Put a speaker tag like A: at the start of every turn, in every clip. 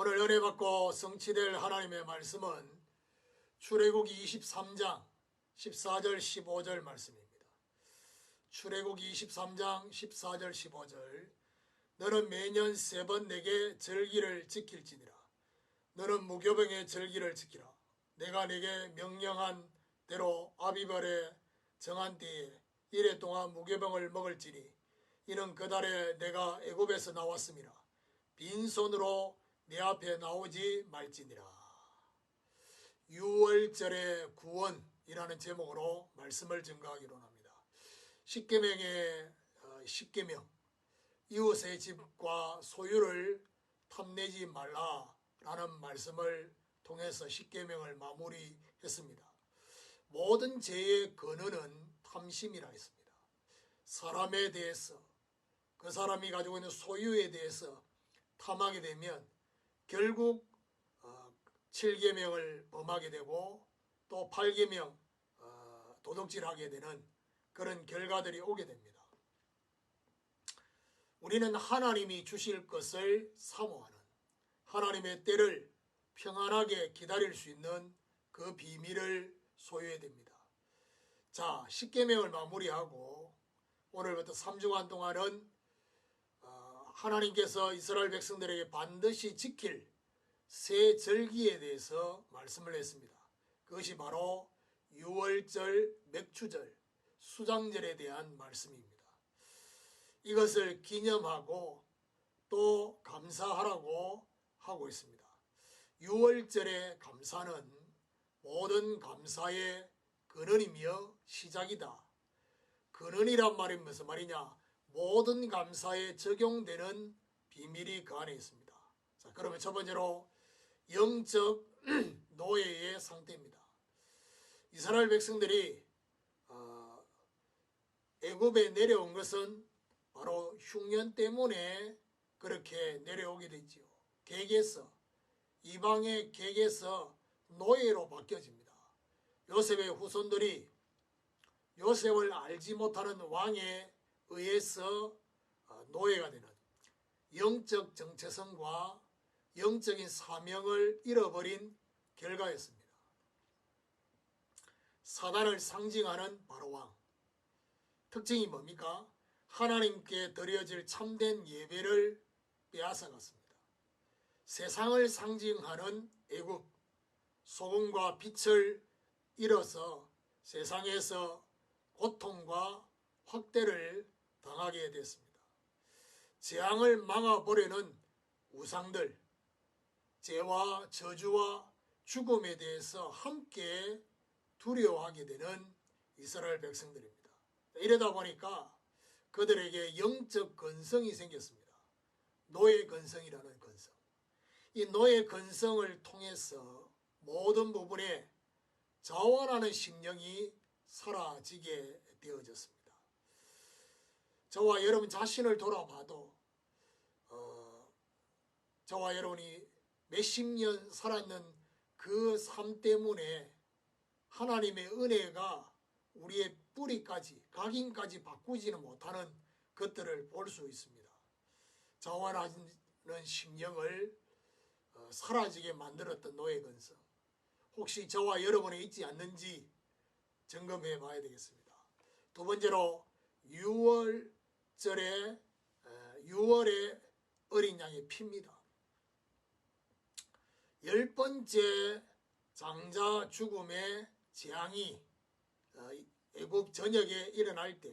A: 오늘 은혜 받고 성취될 하나님의 말씀은 출애굽기 23장 14절 15절 말씀입니다. 출애굽기 23장 14절 15절. 너는 매년 세 번 내게 절기를 지킬지니라. 너는 무교병의 절기를 지키라. 내가 내게 명령한 대로 아비발에 정한 때에 이래 동안 무교병을 먹을지니 이는 그 달에 내가 애굽에서 나왔음이라. 빈손으로 내 앞에 나오지 말지니라. 6월절의 구원이라는 제목으로 말씀을 증거하기로 합니다. 십계명의 어, 십계명 이웃의 집과 소유를 탐내지 말라라는 말씀을 통해서 십계명을 마무리했습니다. 모든 죄의 근원은 탐심이라 했습니다. 사람에 대해서 그 사람이 가지고 있는 소유에 대해서 탐하게 되면 결국 어, 7계명을 범하게 되고 또 8계명 어, 도둑질하게 되는 그런 결과들이 오게 됩니다. 우리는 하나님이 주실 것을 사모하는 하나님의 때를 평안하게 기다릴 수 있는 그 비밀을 소유해야 됩니다. 자, 10계명을 마무리하고 오늘부터 3주간 동안은 어, 하나님께서 이스라엘 백성들에게 반드시 지킬 새 절기에 대해서 말씀을 했습니다. 그것이 바로 6월절, 맥추절, 수장절에 대한 말씀입니다. 이것을 기념하고 또 감사하라고 하고 있습니다. 6월절의 감사는 모든 감사의 근원이며 시작이다. 근원이란 말이 무슨 말이냐? 모든 감사에 적용되는 비밀이 그 안에 있습니다. 자, 그러면 첫 번째로 영적 노예의 상태입니다. 이스라엘 백성들이 어, 애굽에 내려온 것은 바로 흉년 때문에 그렇게 내려오게 됐지요. 객에서 이방의 객에서 노예로 바뀌어집니다. 요셉의 후손들이 요셉을 알지 못하는 왕에 의해서 어, 노예가 되는 영적 정체성과 영적인 사명을 잃어버린 결과였습니다. 사단을 상징하는 바로 왕. 특징이 뭡니까? 하나님께 드려질 참된 예배를 빼앗아갔습니다. 세상을 상징하는 애국, 소금과 빛을 잃어서 세상에서 고통과 확대를 당하게 됐습니다. 재앙을 막아보려는 우상들, 죄와 저주와 죽음에 대해서 함께 두려워하게 되는 이스라엘 백성들입니다. 이러다 보니까 그들에게 영적 근성이 생겼습니다. 노예 근성이라는 근성. 이 노예 근성을 통해서 모든 부분에 자원하는 심령이 사라지게 되어졌습니다. 저와 여러분 자신을 돌아봐도 어, 저와 여러분이 몇십 년 살았는 그 삶 때문에 하나님의 은혜가 우리의 뿌리까지 각인까지 바꾸지는 못하는 것들을 볼 수 있습니다. 자원하는 심령을 어, 사라지게 만들었던 노예 근성 혹시 저와 여러분에 있지 않는지 점검해 봐야 되겠습니다. 두 번째로 6월 절에 6월의 어린 양의 피입니다. 열 번째 장자 죽음의 재앙이 어, 애국 전역에 일어날 때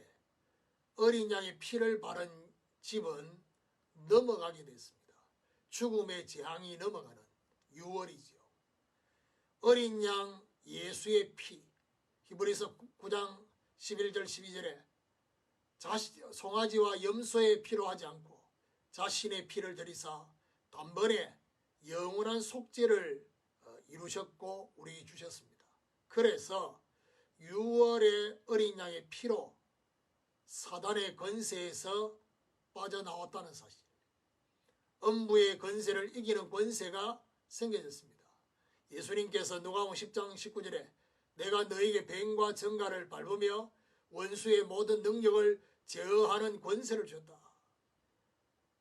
A: 어린 양의 피를 바른 집은 넘어가게 됐습니다. 죽음의 재앙이 넘어가는 6월이죠. 어린 양 예수의 피 히브리서 9장 11절 12절에 자신, 송아지와 염소의 피로 하지 않고 자신의 피를 들이사 단번에 영원한 속죄를 어, 이루셨고 우리에게 주셨습니다. 그래서 6월의 어린 양의 피로 사단의 권세에서 빠져나왔다는 사실. 음부의 권세를 이기는 권세가 생겨졌습니다. 예수님께서 누가복음 10장 19절에 내가 너에게 뱀과 정갈을 밟으며 원수의 모든 능력을 제어하는 권세를 줬다.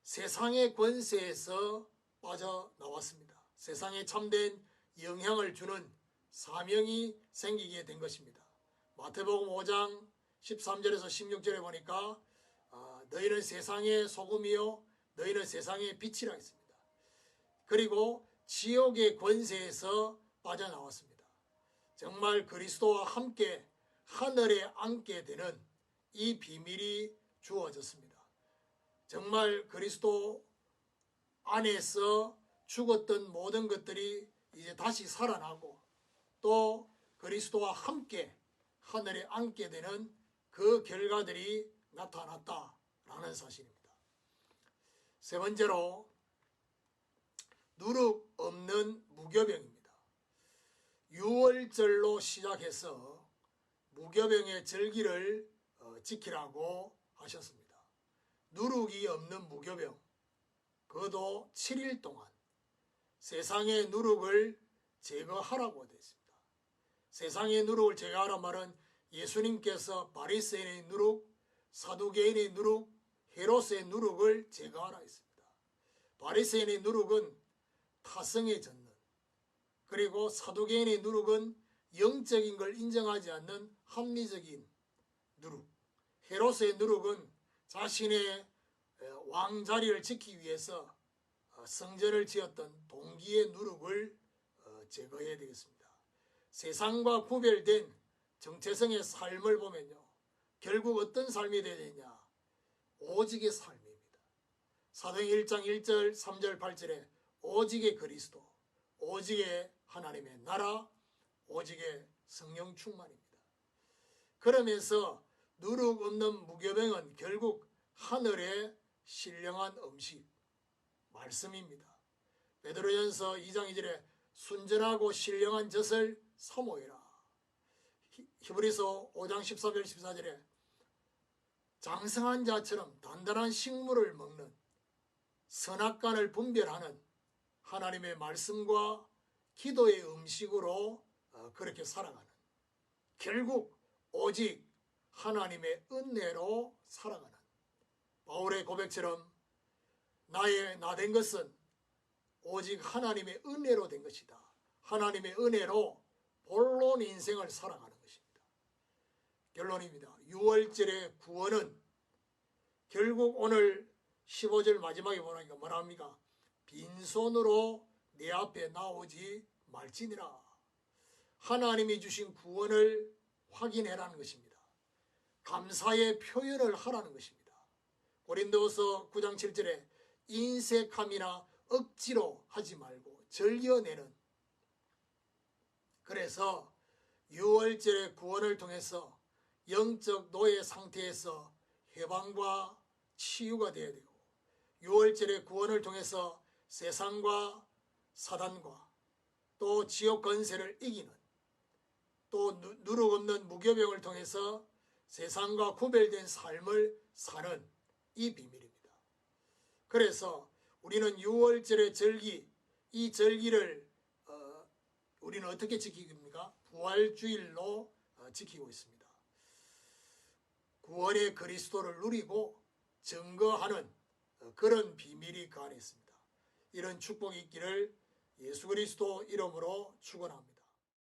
A: 세상의 권세에서 빠져나왔습니다. 세상에 참된 영향을 주는 사명이 생기게 된 것입니다. 마태복음 5장 13절에서 16절에 보니까 아, 너희는 세상의 소금이요 너희는 세상의 빛이라 했습니다. 그리고 지옥의 권세에서 빠져나왔습니다. 정말 그리스도와 함께 하늘에 앉게 되는 이 비밀이 주어졌습니다. 정말 그리스도 안에서 죽었던 모든 것들이 이제 다시 살아나고 또 그리스도와 함께 하늘에 앉게 되는 그 결과들이 나타났다라는 사실입니다. 세 번째로 누룩 없는 무교병입니다. 6월절로 시작해서 무교병의 절기를 어, 지키라고 하셨습니다. 누룩이 없는 무교병, 그도 7일 동안 세상의 누룩을 제거하라고 되어 있습니다. 세상의 누룩을 제거하라 말은 예수님께서 바리새인의 누룩, 사두개인의 누룩, 헤로스의 누룩을 제거하라 했습니다. 바리새인의 누룩은 타성에 젖는 그리고 사두개인의 누룩은 영적인 걸 인정하지 않는 합리적인 누룩. 헤로스의 누룩은 자신의 왕 자리를 지키기 위해서 어, 성전을 지었던 동기의 누룩을 어, 제거해야 되겠습니다. 세상과 구별된 정체성의 삶을 보면요. 결국 어떤 삶이 되야 되냐? 오직의 삶입니다. 사도행 1장 1절, 3절, 8절에 오직의 그리스도, 오직의 하나님의 나라, 오직의 성령 충만입니다. 그러면서 누룩 없는 무교병은 결국 하늘의 신령한 음식, 말씀입니다. 베드로전서 2장 2절에 순전하고 신령한 젖을 사모해라. 히- 히브리서 5장 13절 14절에 장성한 자처럼 단단한 식물을 먹는 선악간을 분별하는 하나님의 말씀과 기도의 음식으로 어, 그렇게 살아가는 결국 오직 하나님의 은혜로 살아가는 바울의 고백처럼 나의 나 된 것은 오직 하나님의 은혜로 된 것이다. 하나님의 은혜로 본론 인생을 살아가는 것입니다. 결론입니다. 6월절의 구원은 결국 오늘 15절 마지막에 보니까 뭐라 합니까? 빈손으로 내 앞에 나오지 말지니라. 하나님이 주신 구원을 확인해라는 것입니다. 감사의 표현을 하라는 것입니다. 고린도서 9장 7절에 인색함이나 억지로 하지 말고 즐겨내는 그래서 6월절의 구원을 통해서 영적 노예 상태에서 해방과 치유가 되어야 되고 6월절의 구원을 통해서 세상과 사단과 또 지옥 권세를 이기는 또 누- 누룩 없는 무교병을 통해서 세상과 구별된 삶을 사는 이 비밀입니다. 그래서 우리는 6월절의 절기, 이 절기를 어, 우리는 어떻게 지킵니까? 부활주일로 어, 지키고 있습니다. 구원의 그리스도를 누리고 증거하는 어, 그런 비밀이 그 안에 있습니다. 이런 축복이 있기를 예수 그리스도 이름으로 축원합니다.